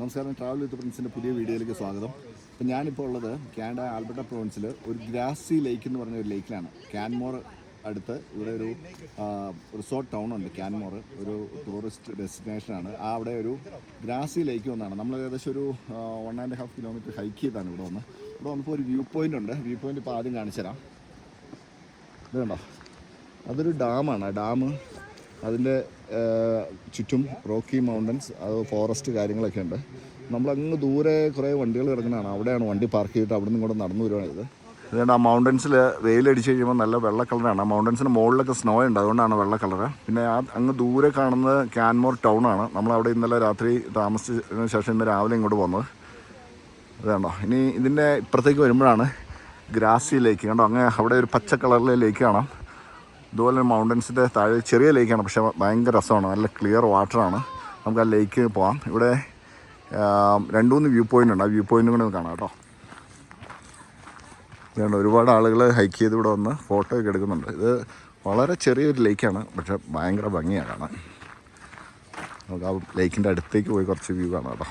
നമസ്കാരം. Travel with പ്രിൻസിന്റെ പുതിയ വീഡിയോയിലേക്ക് സ്വാഗതം. അപ്പം ഞാനിപ്പോൾ ഉള്ളത് കാനഡ ആൽബർട്ട പ്രോവിൻസിൽ ഒരു ഗ്രാസി ലേക്ക് എന്ന് പറഞ്ഞ ഒരു ലേക്കിലാണ്. കാൻമോർ അടുത്ത് ഇവിടെ ഒരു റിസോർട്ട് ടൗൺ ഉണ്ട് കാൻമോർ. ഒരു ടൂറിസ്റ്റ് ഡെസ്റ്റിനേഷനാണ് ആ അവിടെ ഒരു ഗ്രാസി ലേക്ക് ഒന്നാണ് നമ്മൾ ഏകദേശം ഒരു one and half kilometre hike ചെയ്താണ് ഇവിടെ വന്ന്. ഇവിടെ വന്നപ്പോൾ ഒരു വ്യൂ പോയിന്റ് ഉണ്ട്. വ്യൂ പോയിന്റ് ഇപ്പോൾ ആദ്യം കാണിച്ചു തരാം ഇത് കണ്ടോ അതൊരു ഡാമാണ് ഡാം അതിന്റെ ചുറ്റും റോക്കി മൗണ്ടൻസ് അത് ഫോറസ്റ്റ് കാര്യങ്ങളൊക്കെ ഉണ്ട്. നമ്മളങ്ങ് ദൂരെ കുറേ വണ്ടികൾ കിടക്കുന്നതാണ്. അവിടെയാണ് വണ്ടി പാർക്ക് ചെയ്തിട്ട് അവിടെ നിന്ന് ഇങ്ങോട്ട് നടന്നു വരുവാണ് ഇത് അതുകൊണ്ട് ആ മൗണ്ടൻസിൽ വെയിലടിച്ച് കഴിയുമ്പോൾ നല്ല വെള്ള കളറാണ്. ആ മൗണ്ടൻസിന് മുകളിലൊക്കെ സ്നോ ഉണ്ട്. അതുകൊണ്ടാണ് വെള്ള കളറ്. പിന്നെ ആ അങ്ങ് ദൂരെ കാണുന്നത് ക്യാൻമോർ ടൗൺ ആണ്. നമ്മൾ അവിടെ ഇന്നലെ രാത്രി താമസിച്ചതിന് ശേഷം ഇന്ന് രാവിലെ ഇങ്ങോട്ട് പോകുന്നത് അതാണോ ഇനി ഇതിന്റെ ഇപ്പുറത്തേക്ക് വരുമ്പോഴാണ് ഗ്രാസി ലേക്ക് കണ്ടോ? അങ്ങനെ അവിടെ ഒരു പച്ച കളറിലെ ലേക്ക് കാണാം ഇതുപോലെ മൗണ്ടൻസിന്റെ താഴെ ചെറിയ ലേക്കാണ് പക്ഷേ ഭയങ്കര രസമാണ്. നല്ല ക്ലിയർ വാട്ടറാണ് നമുക്ക് ആ ലേക്ക് പോവാം. ഇവിടെ രണ്ടു മൂന്ന് വ്യൂ പോയിന്റ് ഉണ്ട്. ആ വ്യൂ പോയിന്റും കൂടെ കാണാം കേട്ടോ. ഇതുകൊണ്ട് ഒരുപാട് ആളുകൾ ഹൈക്ക് ചെയ്ത് ഇവിടെ വന്ന് ഫോട്ടോ ഒക്കെ എടുക്കുന്നുണ്ട്. ഇത് വളരെ ചെറിയൊരു ലേക്കാണ് പക്ഷെ ഭയങ്കര ഭംഗിയാണ് കാണാൻ. നമുക്ക് ആ ലേക്കിന്റെ അടുത്തേക്ക് പോയി കുറച്ച് വ്യൂ കാണാം കേട്ടോ.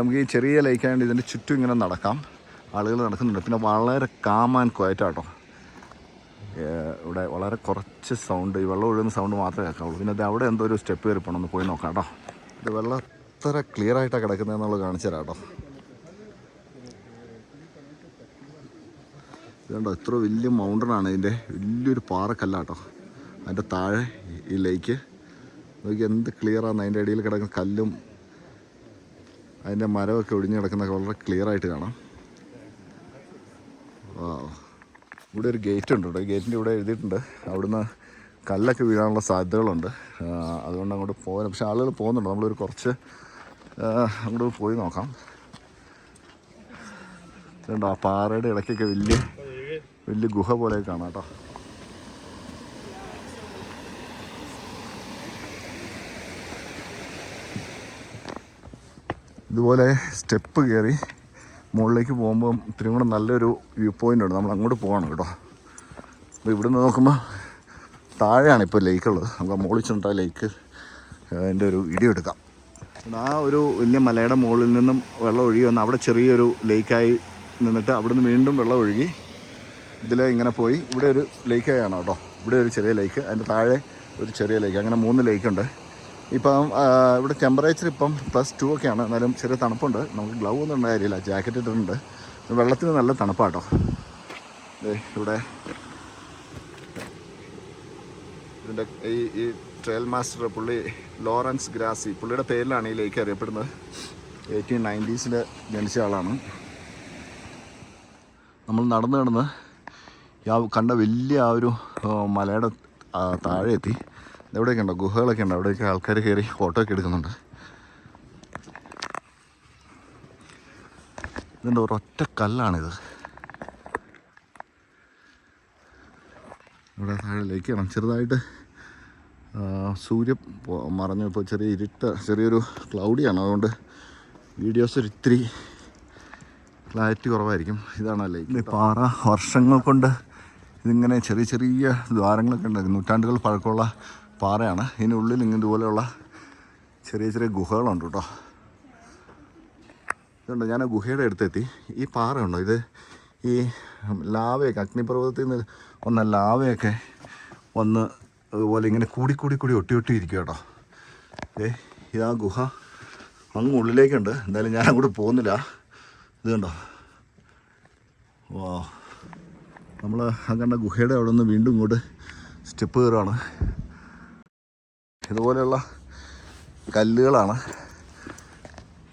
നമുക്ക് ഈ ചെറിയ ലൈക്കായതുകൊണ്ട് ഇതിന്റെ ചുറ്റും ഇങ്ങനെ നടക്കാം. ആളുകൾ നടക്കുന്നുണ്ട്. പിന്നെ വളരെ കാം ആൻഡ് ക്വയറ്റ് ആട്ടോ. ഇവിടെ വളരെ കുറച്ച് സൗണ്ട് ഈ വെള്ളം ഒഴുകുന്ന സൗണ്ട് മാത്രമേ കേൾക്കാവുള്ളൂ. പിന്നെ അത് അവിടെ എന്തോ ഒരു സ്റ്റെപ്പ് കയറി പോകണം ഒന്ന് പോയി നോക്കാം കേട്ടോ. ഇത് വെള്ളം അത്ര ക്ലിയർ ആയിട്ടാണ് കിടക്കുന്നതെന്നുള്ളത് കാണിച്ചു തരാം കേട്ടോ. ഇത്ര വലിയ മൗണ്ടനാണ് ഇതിന്റെ വലിയൊരു പാറക്കല്ല കേട്ടോ. അതിന്റെ താഴെ ഈ ലേക്ക് നോക്കി എന്ത് ക്ലിയറാണ് അതിന്റെ ഇടയിൽ കിടക്കുന്ന കല്ലും അതിന്റെ മരമൊക്കെ ഒടിഞ്ഞ് കിടക്കുന്നൊക്കെ വളരെ ക്ലിയർ ആയിട്ട് കാണാം. ഇവിടെ ഒരു ഗേറ്റ് ഉണ്ട് കേട്ടോ. ഗേറ്റിന്റെ ഇവിടെ എഴുതിയിട്ടുണ്ട്. അവിടുന്ന് കല്ലൊക്കെ വീഴാനുള്ള സാധ്യതകളുണ്ട്. അതുകൊണ്ട് അങ്ങോട്ട് പോകാൻ പക്ഷെ ആളുകൾ പോകുന്നുണ്ട്. നമ്മളൊരു കുറച്ച് അങ്ങോട്ട് പോയി നോക്കാം. ഇതുണ്ടോ? ആ പാറയുടെ ഇടയ്ക്കൊക്കെ വലിയ വലിയ ഗുഹ പോലെ കാണാം കേട്ടോ. ഇതുപോലെ സ്റ്റെപ്പ് കയറി മുകളിലേക്ക് പോകുമ്പോൾ ഇത്രയും കൂടെ നല്ലൊരു വ്യൂ പോയിന്റ് ഉണ്ട്. നമ്മൾ അങ്ങോട്ട് പോകണം കേട്ടോ. അപ്പോൾ ഇവിടുന്ന് നോക്കുമ്പോൾ താഴെയാണ് ഇപ്പോൾ ലേക്ക് ഉള്ളത്. നമുക്ക് മുകളിൽ ചെന്നിട്ട് ആ ലേക്ക് അതിന്റെ ഒരു വീഡിയോ എടുക്കാം. ആ ഒരു വലിയ മലയുടെ മുകളിൽ നിന്നും വെള്ളം ഒഴുകി വന്ന് അവിടെ ചെറിയൊരു ലേക്കായി നിന്നിട്ട് അവിടെ നിന്ന് വീണ്ടും വെള്ളം ഒഴുകി ഇതിൽ ഇങ്ങനെ പോയി. ഇവിടെ ഒരു ലേക്കായാണ് കേട്ടോ. ഇവിടെ ഒരു ചെറിയ ലേക്ക് അതിന്റെ താഴെ ഒരു ചെറിയ ലേക്ക് അങ്ങനെ മൂന്ന് ലേക്കുണ്ട് ഇപ്പം ഇവിടെ ടെമ്പറേച്ചർ ഇപ്പം പ്ലസ് ടു ഒക്കെയാണ്. എന്നാലും ചെറിയ തണുപ്പുണ്ട്. നമുക്ക് ഗ്ലൗ ഒന്നും ഉണ്ടായിരിക്കില്ല ജാക്കറ്റ് ഇട്ടിട്ടുണ്ട്. വെള്ളത്തിന് നല്ല തണുപ്പാട്ടോ. ഇവിടെ. ഇതിന്റെ ഈ ഈ ട്രയൽ മാസ്റ്റർ പുള്ളി ലോറൻസ് ഗ്രാസി പുള്ളിയുടെ പേരിലാണ് ഈ ലേക്ക് അറിയപ്പെടുന്നത്. എയ്റ്റീൻ നയന്റീസിൽ ജനിച്ച ആളാണ്. നമ്മൾ നടന്ന് കിടന്ന് കണ്ട വലിയ ആ ഒരു മലയുടെ താഴെ എത്തി ഇവിടെയൊക്കെ ഉണ്ടോ? ഗുഹകളൊക്കെ ഉണ്ട്? അവിടെയൊക്കെ ആൾക്കാർ കയറി ഫോട്ടോ ഒക്കെ എടുക്കുന്നുണ്ട്. ഇതിന്റെ ഒരൊറ്റ കല്ലാണിത്? ഇവിടെ താഴെ വേണം ചെറുതായിട്ട് സൂര്യ മറഞ്ഞു. ഇപ്പോൾ ചെറിയ ഇരുട്ട് ചെറിയൊരു ക്ലൗഡിയാണ് അതുകൊണ്ട് വീഡിയോസ് ഒരു ഇത്തിരി ക്ലാരിറ്റി കുറവായിരിക്കും. ഇതാണ് ലേക്ക് പാറ വർഷങ്ങൾ കൊണ്ട് ഇതിങ്ങനെ ചെറിയ ചെറിയ ദ്വാരങ്ങളൊക്കെ ഉണ്ട് നൂറ്റാണ്ടുകൾ പഴക്കമുള്ള പാറയാണ്. ഇതിനുള്ളിൽ ഇങ്ങനെ ഇതുപോലെയുള്ള ചെറിയ ചെറിയ ഗുഹകളുണ്ട് കേട്ടോ. ഇതുണ്ട്? ഞാൻ ഗുഹയുടെ അടുത്തെത്തി. ഈ പാറയുണ്ടോ? ഇത് ഈ ലാവയൊക്കെ അഗ്നിപർവതത്തിൽ നിന്ന് വന്ന ലാവയൊക്കെ വന്ന് അതുപോലെ ഇങ്ങനെ കൂടി കൂടി കൂടി ഒട്ടി ഒട്ടി ഇരിക്കും കേട്ടോ. ഏ ഇതാ ഗുഹ. അങ്ങ് ഉള്ളിലേക്കുണ്ട്. എന്തായാലും ഞാൻ അങ്ങോട്ട് പോകുന്നില്ല. ഇത് കണ്ടോ? വാ. നമ്മൾ അങ്ങനെ ഗുഹയുടെ അവിടെ നിന്ന് വീണ്ടും ഇങ്ങോട്ട് സ്റ്റെപ്പ് കയറുകയാണ് ഇതുപോലെയുള്ള കല്ലുകളാണ്.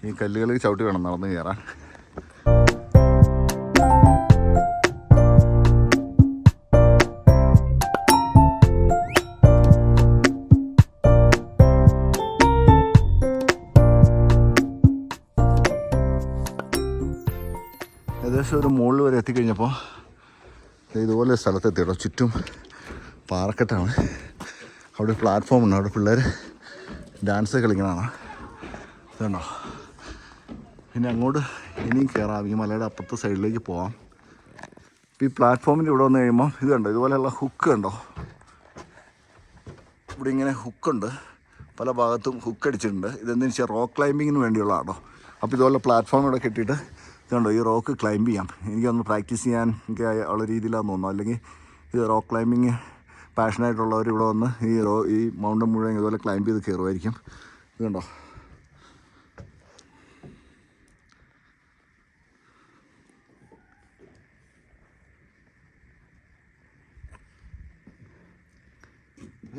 ഈ കല്ലുകളിൽ ചവിട്ടി വേണം നടന്ന് കയറാൻ. ഏകദേശം ഒരു മുകളിൽ വരെ എത്തിക്കഴിഞ്ഞപ്പോൾ ഇതുപോലെ സ്ഥലത്തെത്തിയിട്ടോ ചുറ്റും പാറക്കെട്ടാണ്. അവിടെ ഒരു പ്ലാറ്റ്ഫോം ഉണ്ട്. അവിടെ പിള്ളേർ ഡാൻസ് കളിക്കണതാണ്. ഇതുണ്ടോ? പിന്നെ അങ്ങോട്ട് ഇനിയും കയറാം ഈ മലയുടെ അപ്പുറത്തെ സൈഡിലേക്ക് പോവാം. ഈ പ്ലാറ്റ്ഫോമിന്റെ ഇവിടെ വന്ന് കഴിയുമ്പോൾ ഇത് കണ്ടോ ഇതുപോലെയുള്ള ഹുക്ക് കണ്ടോ? ഇവിടെ ഇങ്ങനെ ഹുക്കുണ്ട് പല ഭാഗത്തും ഹുക്ക് അടിച്ചിട്ടുണ്ട്. ഇതെന്താണെന്ന് വെച്ചാൽ റോക്ക് ക്ലൈമ്പിങ്ങിന് വേണ്ടിയുള്ളതാണോ. അപ്പോൾ ഇതുപോലെ പ്ലാറ്റ്ഫോം ഇവിടെ കെട്ടിയിട്ട് ഇതുണ്ടോ? ഈ റോക്ക് ക്ലൈംബ് ചെയ്യാം. എനിക്കൊന്ന് പ്രാക്ടീസ് ചെയ്യാൻ എനിക്ക് ഉള്ള രീതിയിലാണെന്ന് തോന്നുന്നു. അല്ലെങ്കിൽ ഇത് റോക്ക് ക്ലൈമ്പിങ് പാഷനായിട്ടുള്ളവർ ഇവിടെ വന്ന് ഈ റോ ഈ മൗണ്ടൻ മുഴുവൻ ഇതുപോലെ ക്ലൈംബ് ചെയ്ത് കയറുമായിരിക്കും. ഇത് കണ്ടോ?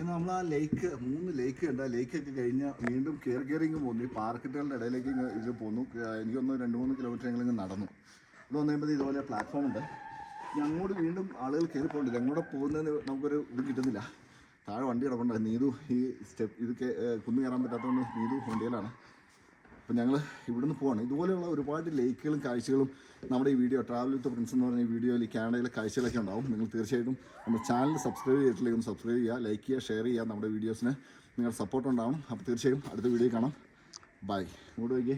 നമ്മൾ ആ ലേക്ക് മൂന്ന് ലേക്ക് ഉണ്ട്. ആ ലേക്കൊക്കെ കഴിഞ്ഞ് വീണ്ടും കയറി കയറി ഇങ്ങ് പോന്നു. ഈ പാർക്കറ്റുകളുടെ ഇടയിലേക്ക് ഇങ്ങ് ഇത് പോന്നു. എനിക്കൊന്ന് രണ്ട് മൂന്ന് കിലോമീറ്റർ ഞങ്ങൾ ഇങ്ങ് നടന്നു. ഇവിടെ വന്നു കഴിയുമ്പോൾ ഇതുപോലെ പ്ലാറ്റ്ഫോം ഉണ്ട്. അങ്ങോട്ട് വീണ്ടും ആളുകൾ കയറി പോകുന്നുണ്ട് ഞങ്ങളുടെ പോകുന്നതിന് നമുക്കൊരു ഇത് കിട്ടുന്നില്ല. താഴെ വണ്ടി കിടപ്പുണ്ട്. നീതു ഈ സ്റ്റെപ്പ് ഇത് കുന്നു കയറാൻ പറ്റാത്തതുകൊണ്ട് നീതു വണ്ടിയിലാണ്. അപ്പം ഞങ്ങൾ ഇവിടുന്ന് പോവാണ്. ഇതുപോലെയുള്ള ഒരുപാട് ലേക്കുകളും കാഴ്ചകളും നമ്മുടെ ഈ വീഡിയോ ട്രാവൽ വിത്ത് പ്രിൻസ് എന്ന് പറഞ്ഞ ഈ വീഡിയോയിൽ കാനഡയിലെ കാഴ്ചകളൊക്കെ ഉണ്ടാവും. നിങ്ങൾ തീർച്ചയായിട്ടും നമ്മുടെ ചാനൽ സബ്സ്ക്രൈബ് ചെയ്തിട്ടില്ലെങ്കിൽ സബ്സ്ക്രൈബ് ചെയ്യുക ലൈക്ക് ചെയ്യുക ഷെയർ ചെയ്യുക നമ്മുടെ വീഡിയോസിന് നിങ്ങളുടെ സപ്പോർട്ട് ഉണ്ടാവും അപ്പോൾ തീർച്ചയായും അടുത്ത വീഡിയോ കാണാം. ബൈ ഇങ്ങോട്ട് വയ്ക്കേ